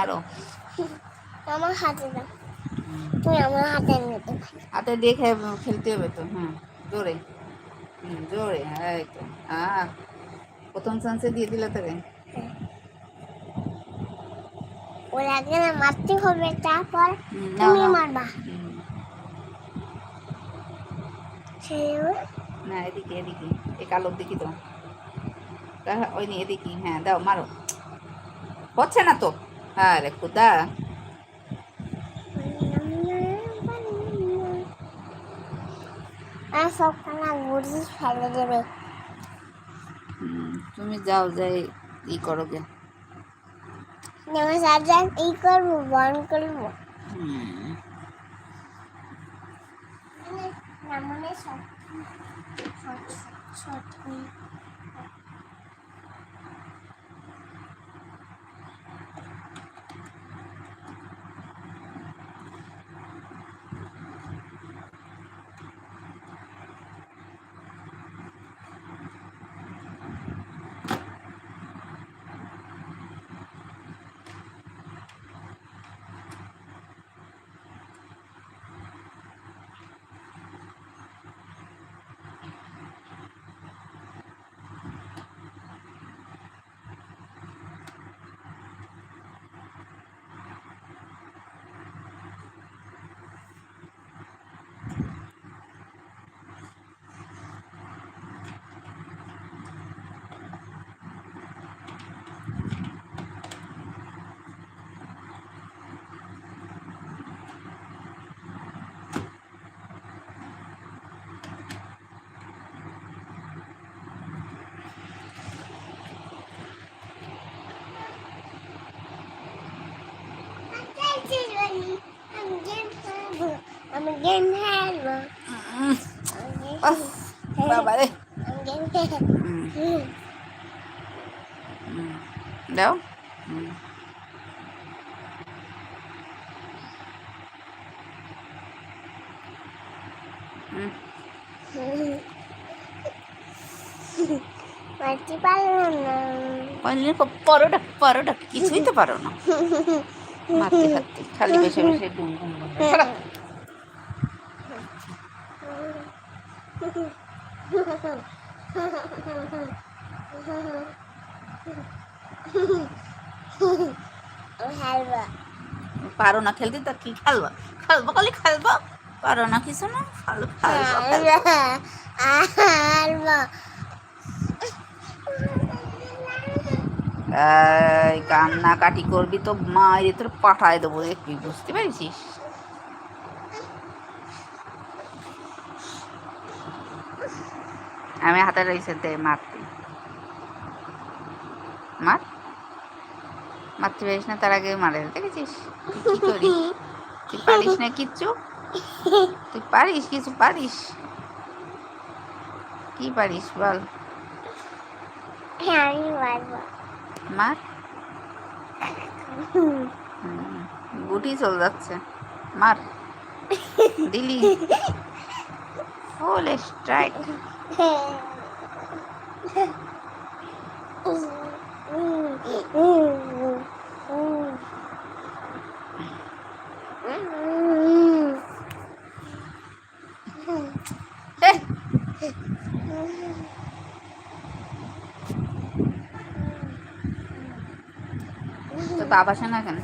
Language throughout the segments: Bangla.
মারো আমার হাতে দাও। তুমি আমার হাতে নিতে হাতে দিয়ে খেলতে হবে তো হ্যাঁ জোরে। জোরে হ্যাঁ তো হ্যাঁ প্রথম চান্সে দিয়ে দিলে তোকে। ওর আগে না মারতে হবে তারপর তুমি মারবা। না এদিকে এদিকে এই কালোর দিকে তো। হ্যাঁ, ওই নিয়ে এদিকে হ্যাঁ দাও মারো। হচ্ছে না তো। খুদা আর গুড়ি ফেলে দেবে তুমি যাও যাই ই করো গে। সাজান করব বন করব হুম, নামনে সব সব সব আমি গেম খেলব বাবা রে দাও মারতে পারলাম না পারলে তো পরোটা পরোটা কিছুই তো পারো না। মারতে খালি বসে বসে পারো না খেলতে, তা কি খেলব? খেলব খালি খেলব? পারো না কিছু না, খালি খেলব। কান্নাকাটি করবি তো, মায়ের তোর পাঠায় দেবো দেখবি, বুঝতে পেরেছিস? আমি হাতে রয়েছে মারতে মার মারতে পারিস না তার আগে মারে দেখেছিস? তুই কি করিস? তুই পারিস না কিচ্ছু? তুই পারিস কিছু পারিস? কি পারিস বল? হ্যাঁ মার। গুটি চলে যাচ্ছে। মার। দিলি। ফুল স্ট্রাইক বাবা শোনা কেন?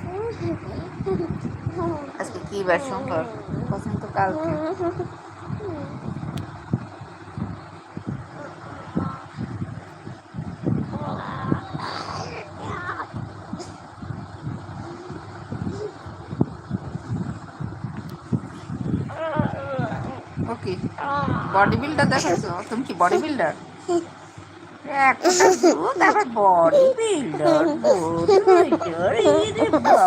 আজকে কি বার সোমবার পছন্দ কালকে। বডি বিল্ডার দেখাচ্ছো তুমি কি বডি বিল্ডার দুধ বডি বিল্ডার বডি বিল্ডার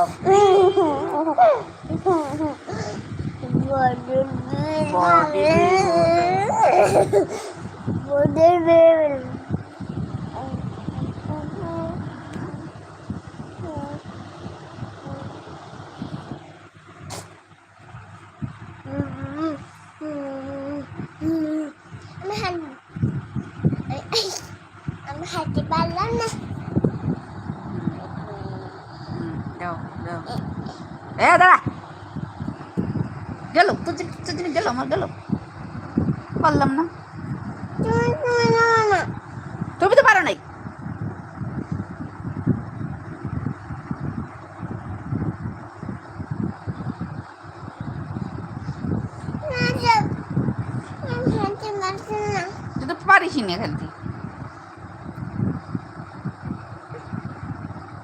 আমি হাঁটবো আমি হাঁটতে পারলাম না দাও দাও এ দাঁড়া। গেল জিনিস গেল আমার গেল। পারলাম না তুমি তুমি নাও না তুমি তো পারো নাই না যাও আমি খেলতে পারছি না তুই তো পারিস না খেলতে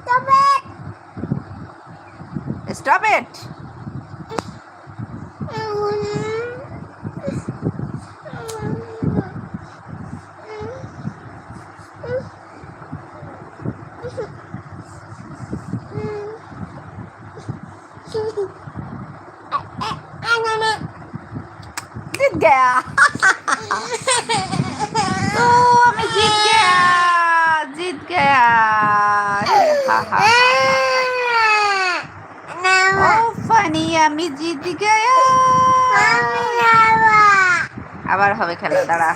তবে স্টপ ইট জিত গয়া আমি জিত গয়া আবার হবে খেলা দাঁড়া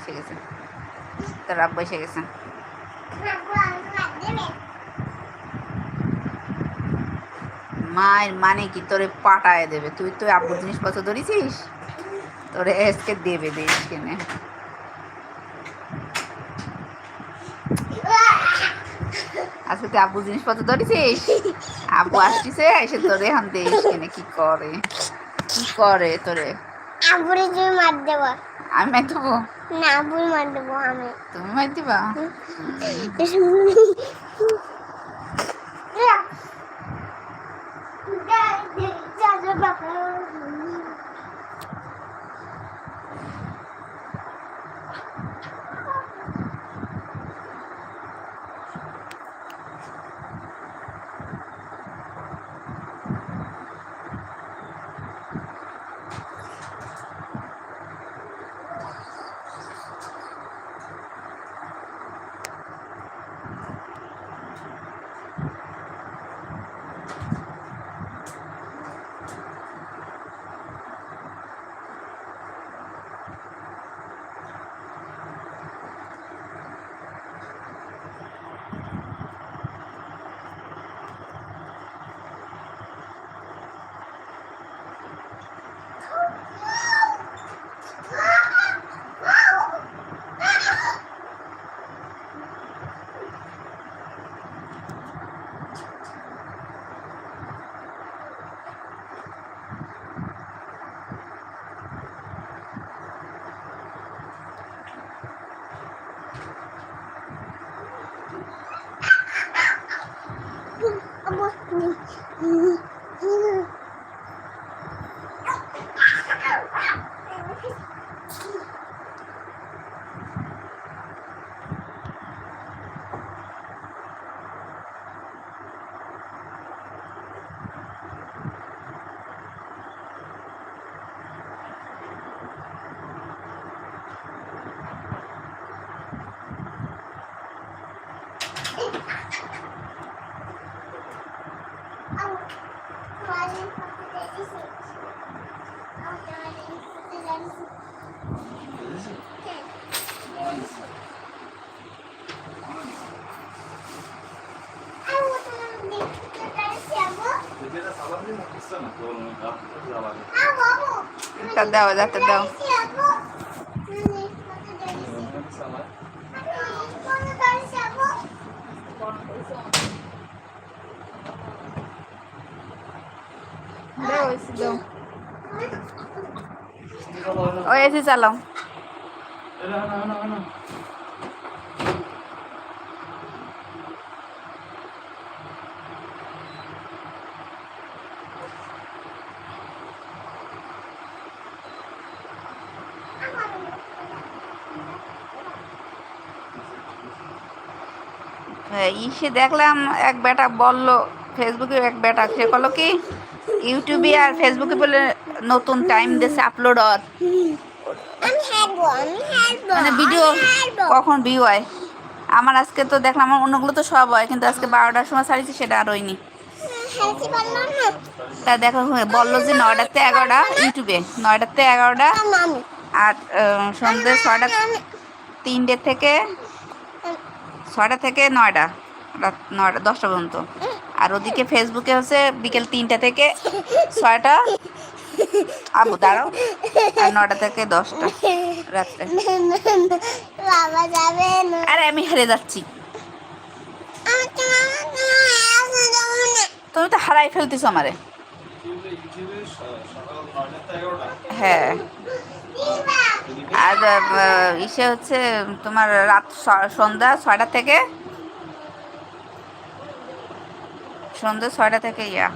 এসে গেছে তোর আব্বা এসে গেছে মায়ের মানে কি? তোরে পাটায় দেবে। তুই তো আব্বুর জিনিসপত্র ধরেছিস? তোরে এসকে দেবে দেশ কেনে। আজকে তুই আব্বু জিনিসপত্র ধরেছিস? আব্বু আসছিছে এসে তোরে এখন দেশ কেনে। কি করে? কি করে তোরে? আবুরে তুমি মার দেবো। আমি মাই দেবো? না আবুর মার দেবো আমি। তুমি মাই দিবা? Dây chuyền. দাও যাতে দাও দাও এসি ইসে দেখলাম এক বেটা বলল ফেসবুকে এক বেটা সে বলল কি? ইউটিউবে আর ফেসবুকে বলে নতুন টাইম দিয়েছে আপলোড হারবো মানে ভিডিও কখন ভিউ হয়? আমার আজকে তো দেখলাম আমার অন্যগুলো তো সব হয় কিন্তু আজকে বারোটার সময় ছাড়িয়েছি সেটা আর হয়নি। না তা দেখো হয়ে বলল যে নয়টাতে এগারোটা ইউটিউবে নয়টাতে এগারোটা আর সন্ধ্যে ছয়টা তিনটে থেকে ছয়টা থেকে নয়টা রাত নয়টা দশটা পর্যন্ত। আর ওদিকে ফেসবুকে হচ্ছে বিকেল তিনটা থেকে ছয়টা। আবু দাঁড়াও। আর নটা থেকে দশটা রাত্রে। বাবা যাবে আরে আমি হেরে যাচ্ছি। তুমি তো হারাই ফেলতেছো আমারে। হ্যাঁ। আর ইসে হচ্ছে তোমার রাত সন্ধ্যা ছয়টা থেকে সন্ধ্যে ছয়টা থেকে ইয়া।